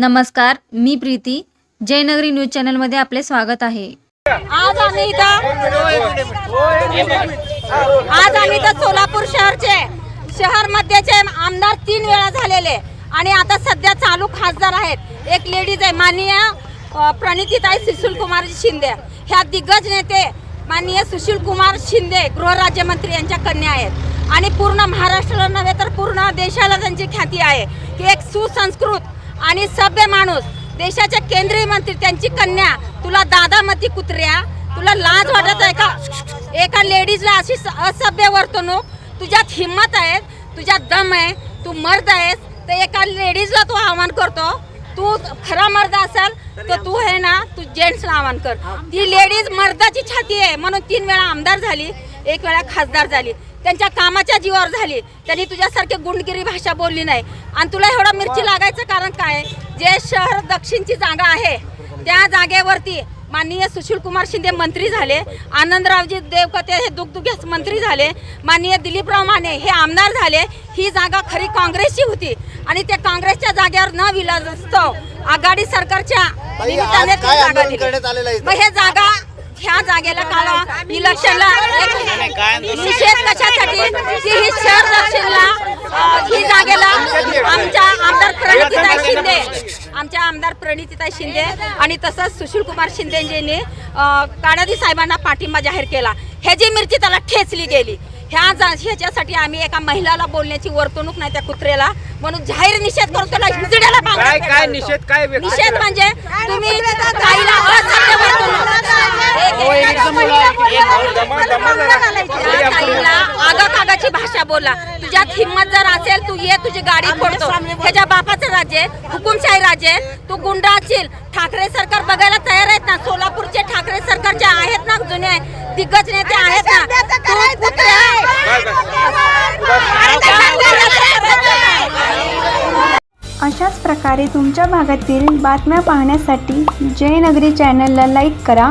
नमस्कार मी प्रीती. जयनगरी न्यूज चॅनलमध्ये आपले स्वागत आहे. आज आम्ही इथं आज आम्ही इथं सोलापूर शहरचे शहर मध्येचे आमदार तीन वेळा झालेले. आणि आता सध्या चालू खासदार आहेत. एक लेडीज आहे माननीय प्रणितीताई सुशील कुमार शिंदे. ह्या दिग्गज नेते माननीय सुशील कुमार शिंदे गृहराज्यमंत्री यांच्या कन्या आहेत. आणि पूर्ण महाराष्ट्राला नव्हे तर पूर्ण देशाला त्यांची ख्याती आहे की एक सुसंस्कृत आणि सभ्य माणूस देशाचे केंद्रीय मंत्री त्यांची कन्या तुला दादामती कुत्र्या तुला लाज वाटत आहे का? एका लेडीजला अशी असभ्य वर्तणूक तुझ्यात हिंमत आहे तुझ्यात दम आहे तू मर्द आहेस तर एका लेडीजला तू आव्हान करतो. तू खरा मर्द असाल तर तू आहे ना तू जेंट्सला आव्हान कर. ती लेडीज मर्दाची छाती आहे म्हणून तीन वेळा आमदार झाली एक वेळा खासदार झाली. त्यांच्या कामाच्या जीवावर झाली. त्यांनी तुझ्यासारखी गुंडगिरी भाषा बोलली नाही. आणि तुला एवढा मिरची लागायचं कारण काय? जे शहर दक्षिणची जागा आहे त्या जागेवरती माननीय सुशील कुमार शिंदे मंत्री झाले. आनंदरावजी देवकते हे दुगदुगेच मंत्री झाले. माननीय दिलीपराव माने हे आमदार झाले. ही जागा खरी काँग्रेसची होती. आणि त्या काँग्रेसच्या जागेवर न विलासस्तव आघाडी सरकारच्या निमित्ताने ती? मग हे जागा ह्या जागेला काल? इलेक्शनला निषेध कशासाठी? की ही शहर दक्षिणला ही जागेला आमच्या आमदार प्रणितीताई शिंदे. आमच्या आमदार प्रणितीताई शिंदे आणि तसंच सुशील कुमार शिंदेजींनी काणादी साहेबांना पाठिंबा जाहीर केला. ह्याची मिरची त्याला ठेचली गेली. ह्या जा ह्याच्यासाठी आम्ही एका महिलाला बोलण्याची वर्तणूक नाही त्या कुत्र्याला म्हणून जाहीर निषेध करून त्याला हिंजड्याला काय बांधलं. काय निषेध? म्हणजे तुम्ही आगाकागाची भाषा बोला. तुझ्यात हिंमत जर असेल तू ये तुझी गाडी फोडतो. ह्याच्या बापाचं राज्य आहे, हुकुमशाही राज्य आहे. तू गुंडा असशील. ठाकरे सरकार बघायला तयार आहेत ना? सोलापूरचे ठाकरे सरकारचे आहेत ना जुने दिग्गज नेते आहेत ना अशाच प्रकारे तुमच्या भागातील बातम्या पाहण्यासाठी जयनगरी चॅनलला लाईक करा.